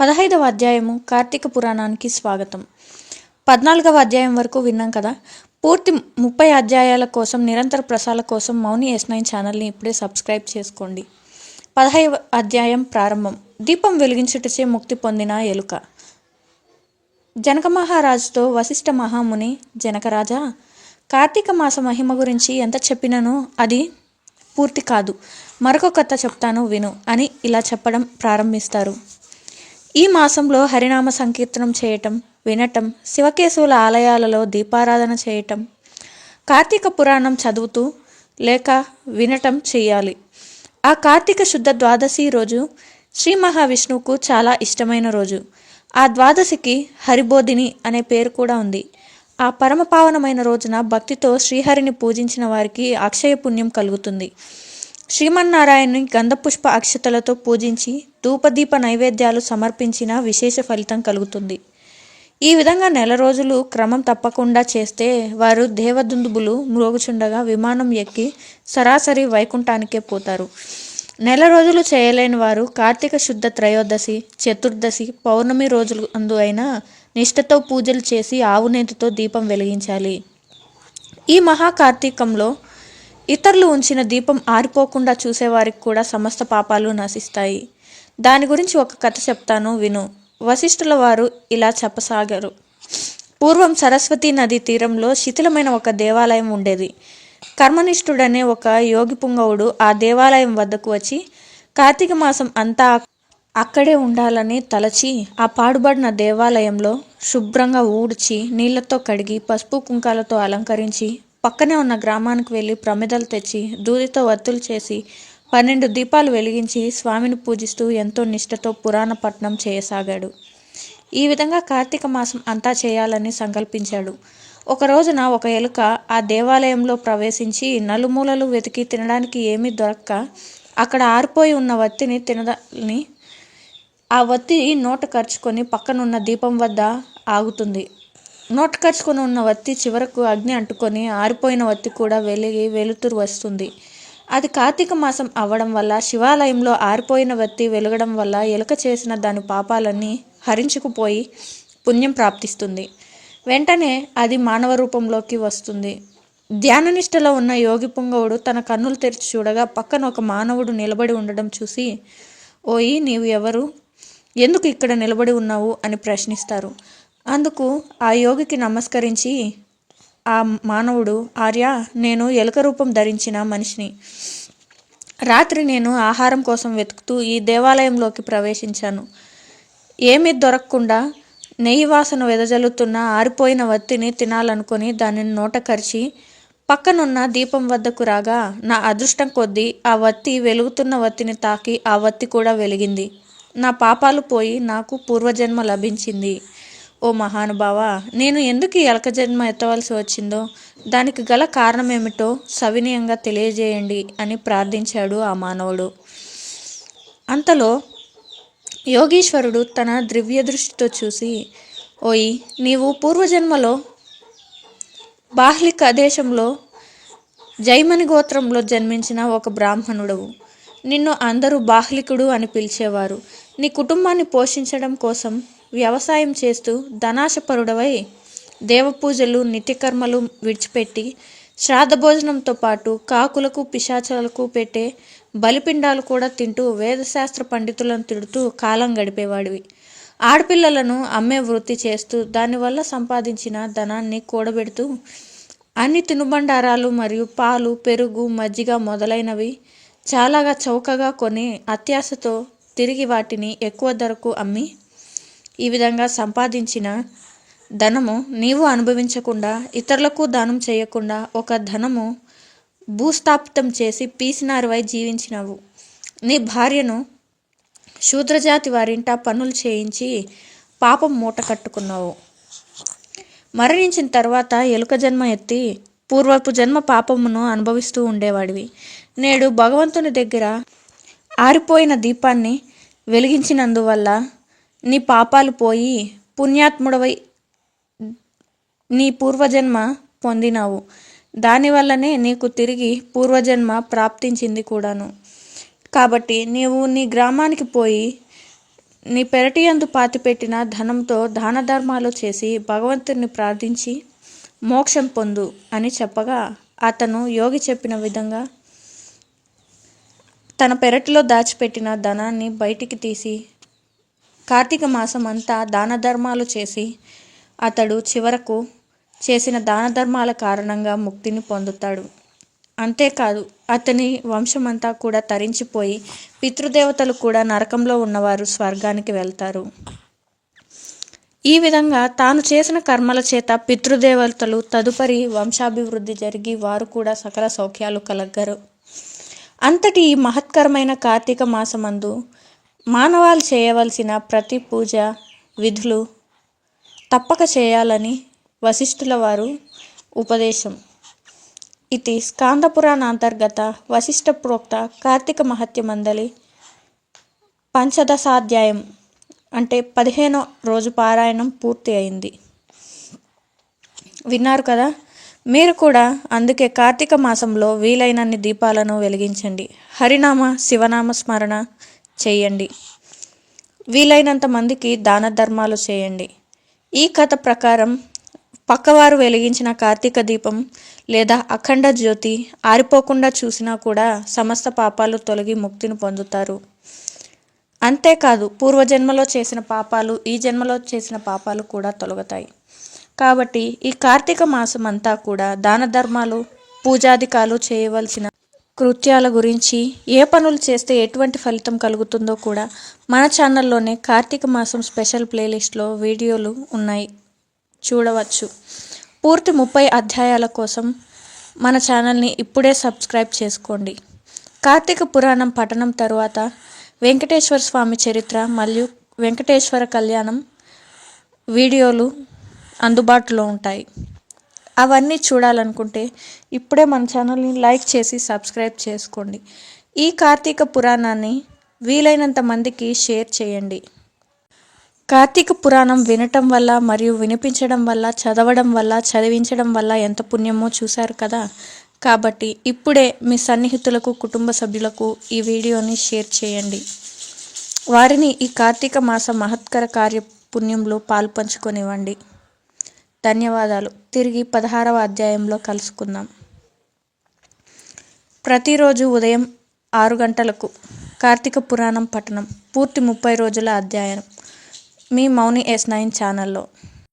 పదహైదవ అధ్యాయము కార్తీక పురాణానికి స్వాగతం. పద్నాలుగవ అధ్యాయం వరకు విన్నాం కదా? పూర్తి ముప్పై అధ్యాయాల కోసం నిరంతర ప్రసాల కోసం మౌని ఎస్ నైన్ ఛానల్ని ఇప్పుడే సబ్స్క్రైబ్ చేసుకోండి. పదహైవ అధ్యాయం ప్రారంభం. దీపం వెలిగించుటచే ముక్తి పొందిన ఎలుక. జనక మహారాజుతో వశిష్ఠ మహాముని జనకరాజా కార్తీక మాస మహిమ గురించి ఎంత చెప్పినను అది పూర్తి కాదు. మరొక కథ చెప్తాను విను అని ఇలా చెప్పడం ప్రారంభిస్తారు. ఈ మాసంలో హరినామ సంకీర్తనం చేయటం వినటం శివకేశవుల ఆలయాలలో దీపారాధన చేయటం కార్తీక పురాణం చదువుతూ లేక వినటం చేయాలి. ఆ కార్తీక శుద్ధ ద్వాదశి రోజు శ్రీ మహావిష్ణువుకు చాలా ఇష్టమైన రోజు. ఆ ద్వాదశికి హరిబోధిని అనే పేరు కూడా ఉంది. ఆ పరమ పావనమైన రోజున భక్తితో శ్రీహరిని పూజించిన వారికి అక్షయ పుణ్యం కలుగుతుంది. శ్రీమన్నారాయణుని గంధపుష్ప అక్షతలతో పూజించి ధూపదీప నైవేద్యాలు సమర్పించిన విశేష ఫలితం కలుగుతుంది. ఈ విధంగా నెల రోజులు క్రమం తప్పకుండా చేస్తే వారు దేవదుందుబులు మ్రోగుచుండగా విమానం ఎక్కి సరాసరి వైకుంఠానికే పోతారు. నెల రోజులు చేయలేని వారు కార్తీక శుద్ధ త్రయోదశి చతుర్దశి పౌర్ణమి రోజులు అందు అయినా నిష్ఠతో పూజలు చేసి ఆవునేతితో దీపం వెలిగించాలి. ఈ మహాకార్తీకంలో ఇతరులు ఉంచిన దీపం ఆరిపోకుండా చూసేవారికి కూడా సమస్త పాపాలు నశిస్తాయి. దాని గురించి ఒక కథ చెప్తాను విను. వశిష్ఠుల వారు ఇలా చెప్పసాగారు. పూర్వం సరస్వతీ నది తీరంలో శిథిలమైన ఒక దేవాలయం ఉండేది. కర్మనిష్ఠుడనే ఒక యోగి పుంగవుడు ఆ దేవాలయం వద్దకు వచ్చి కార్తీక మాసం అంతా అక్కడే ఉండాలని తలచి ఆ పాడుబడిన దేవాలయంలో శుభ్రంగా ఊడ్చి నీళ్ళతో కడిగి పసుపు కుంకాలతో అలంకరించి పక్కనే ఉన్న గ్రామానికి వెళ్ళి ప్రమిదలు తెచ్చి దూదితో వత్తులు చేసి పన్నెండు దీపాలు వెలిగించి స్వామిని పూజిస్తూ ఎంతో నిష్ఠతో పురాణ పట్నం చేయసాగాడు. ఈ విధంగా కార్తీక మాసం అంతా చేయాలని సంకల్పించాడు. ఒక రోజున ఒక ఎలుక ఆ దేవాలయంలో ప్రవేశించి నలుమూలలు వెతికి తినడానికి ఏమీ దొరక్క అక్కడ ఆరిపోయి ఉన్న వత్తిని తినదని ఆ వత్తి నోట ఖర్చుకొని పక్కనున్న దీపం వద్ద ఆగుతుంది. నోట్ కచ్చుకొని ఉన్న వత్తి చివరకు అగ్ని అంటుకొని ఆరిపోయిన వత్తి కూడా వెలిగి వెలుతురు వస్తుంది. అది కార్తీక మాసం అవ్వడం వల్ల శివాలయంలో ఆరిపోయిన వత్తి వెలగడం వల్ల ఎలుక చేసిన దాని పాపాలన్నీ హరించుకుపోయి పుణ్యం ప్రాప్తిస్తుంది. వెంటనే అది మానవ రూపంలోకి వస్తుంది. ధ్యాననిష్టలో ఉన్న యోగి పుంగవుడు తన కన్నులు తెరిచి చూడగా పక్కన ఒక మానవుడు నిలబడి ఉండడం చూసి ఓయి నీవు ఎవరు? ఎందుకు ఇక్కడ నిలబడి ఉన్నావు? అని ప్రశ్నిస్తారు. అందుకు ఆ యోగికి నమస్కరించి ఆ మానవుడు ఆర్య నేను ఎలుక రూపం ధరించిన మనిషిని. రాత్రి నేను ఆహారం కోసం వెతుకుతూ ఈ దేవాలయంలోకి ప్రవేశించాను. ఏమీ దొరకకుండా నెయ్యి వాసన వెదజల్లుతున్న ఆరిపోయిన వత్తిని తినాలనుకుని దానిని నోట కరిచి పక్కనున్న దీపం వద్దకు రాగా నా అదృష్టం కొద్దీ ఆ వత్తి వెలుగుతున్న వత్తిని తాకి ఆ వత్తి కూడా వెలిగింది. నా పాపాలు పోయి నాకు పూర్వజన్మ లభించింది. ఓ మహానుభావ నేను ఎందుకు ఎలక జన్మ ఎత్తవలసి వచ్చిందో? దానికి గల కారణమేమిటో సవినయంగా తెలియజేయండి అని ప్రార్థించాడు ఆ మానవుడు. అంతలో యోగీశ్వరుడు తన దివ్య దృష్టితో చూసి ఓయి నీవు పూర్వజన్మలో బాహ్లిక దేశంలో జైమని గోత్రంలో జన్మించిన ఒక బ్రాహ్మణుడవు. నిన్ను అందరూ బాహ్లికుడు అని పిలిచేవారు. నీ కుటుంబాన్ని పోషించడం కోసం వ్యవసాయం చేస్తూ ధనాశపరుడవై దేవపూజలు నిత్యకర్మలు విడిచిపెట్టి శ్రాద్ధభోజనంతో పాటు కాకులకు పిశాచాలకు పెట్టే బలిపిండాలు కూడా తింటూ వేదశాస్త్ర పండితులను తిడుతూ కాలం గడిపేవాడివి. ఆడపిల్లలను అమ్మే వృత్తి చేస్తూ దానివల్ల సంపాదించిన ధనాన్ని కూడబెడుతూ అన్ని తినుబండారాలు మరియు పాలు పెరుగు మజ్జిగ మొదలైనవి చాలాగా చౌకగా కొని అత్యాశతో తిరిగి వాటిని ఎక్కువ ధరకు అమ్మి ఈ విధంగా సంపాదించిన ధనము నీవు అనుభవించకుండా ఇతరులకు దానం చేయకుండా ఒక ధనము భూస్థాపితం చేసి పీసినారువై జీవించినావు. నీ భార్యను శూద్రజాతి వారింట పనులు చేయించి పాపం మూట కట్టుకున్నావు. మరణించిన తర్వాత ఎలుక జన్మ ఎత్తి పూర్వపు జన్మ పాపమును అనుభవిస్తూ ఉండేవాడివి. నేడు భగవంతుని దగ్గర ఆరిపోయిన దీపాన్ని వెలిగించినందువల్ల నీ పాపాలు పోయి పుణ్యాత్ముడవై నీ పూర్వజన్మ పొందినావు. దానివల్లనే నీకు తిరిగి పూర్వజన్మ ప్రాప్తించింది కూడాను. కాబట్టి నీవు నీ గ్రామానికి పోయి నీ పెరటి యందు పాతిపెట్టిన ధనంతో దాన ధర్మాలు చేసి భగవంతుని ప్రార్థించి మోక్షం పొందు అని చెప్పగా అతను యోగి చెప్పిన విధంగా తన పెరటిలో దాచిపెట్టిన ధనాన్ని బయటికి తీసి కార్తీక మాసం అంతా దాన ధర్మాలు చేసి అతడు చివరకు చేసిన దాన ధర్మాల కారణంగా ముక్తిని పొందుతాడు. అంతేకాదు అతని వంశమంతా కూడా తరించిపోయి పితృదేవతలు కూడా నరకంలో ఉన్నవారు స్వర్గానికి వెళ్తారు. ఈ విధంగా తాను చేసిన కర్మల చేత పితృదేవతలు తదుపరి వంశాభివృద్ధి జరిగి వారు కూడా సకల సౌఖ్యాలు కలగరు. అంతటి ఈ మహత్కరమైన కార్తీక మాసమందు మానవాలు చేయవలసిన ప్రతి పూజ విధులు తప్పక చేయాలని వశిష్ఠుల వారు ఉపదేశం. ఇది స్కాంద పురాణ అంతర్గత వశిష్ఠ ప్రోక్త కార్తీక మహత్య మందలి పంచదశాధ్యాయం అంటే పదిహేనో రోజు పారాయణం పూర్తి అయింది. విన్నారు కదా? మీరు కూడా అందుకే కార్తీక మాసంలో వీలైనన్ని దీపాలను వెలిగించండి. హరినామ శివనామ స్మరణ చేయండి. వీలైనంత మందికి దాన ధర్మాలు చేయండి. ఈ కథ ప్రకారం పక్కవారు వెలిగించిన కార్తీక దీపం లేదా అఖండ జ్యోతి ఆరిపోకుండా చూసినా కూడా సమస్త పాపాలు తొలగి ముక్తిని పొందుతారు. అంతేకాదు పూర్వజన్మలో చేసిన పాపాలు ఈ జన్మలో చేసిన పాపాలు కూడా తొలగుతాయి. కాబట్టి ఈ కార్తీక మాసం అంతా కూడా దాన ధర్మాలు పూజాధికాలు చేయవలసిన కృత్యాల గురించి ఏ పనులు చేస్తే ఎటువంటి ఫలితం కలుగుతుందో కూడా మన ఛానల్లోనే కార్తీక మాసం స్పెషల్ ప్లేలిస్ట్లో వీడియోలు ఉన్నాయి. చూడవచ్చు. పూర్తి ముప్పై అధ్యాయాల కోసం మన ఛానల్ని ఇప్పుడే సబ్స్క్రైబ్ చేసుకోండి. కార్తీక పురాణం పఠనం తరువాత వెంకటేశ్వర స్వామి చరిత్ర మరియు వెంకటేశ్వర కళ్యాణం వీడియోలు అందుబాటులో ఉంటాయి. అవన్నీ చూడాలనుకుంటే ఇప్పుడే మన ఛానల్ని లైక్ చేసి సబ్స్క్రైబ్ చేసుకోండి. ఈ కార్తీక పురాణాన్ని వీలైనంత మందికి షేర్ చేయండి. కార్తీక పురాణం వినటం వల్ల మరియు వినిపించడం వల్ల చదవడం వల్ల చదివించడం వల్ల ఎంత పుణ్యమో చూశారు కదా? కాబట్టి ఇప్పుడే మీ సన్నిహితులకు కుటుంబ సభ్యులకు ఈ వీడియోని షేర్ చేయండి. వారిని ఈ కార్తీక మాస మహత్కర కార్య పుణ్యంలో పాల్పంచుకొనివ్వండి ధన్యవాదాలు. తిరిగి పదహారవ అధ్యాయంలో కలుసుకుందాం. ప్రతిరోజు ఉదయం ఆరు గంటలకు కార్తీక పురాణం పఠనం పూర్తి ముప్పై రోజుల అధ్యాయం మీ మౌని ఎస్ నైన్ ఛానల్లో.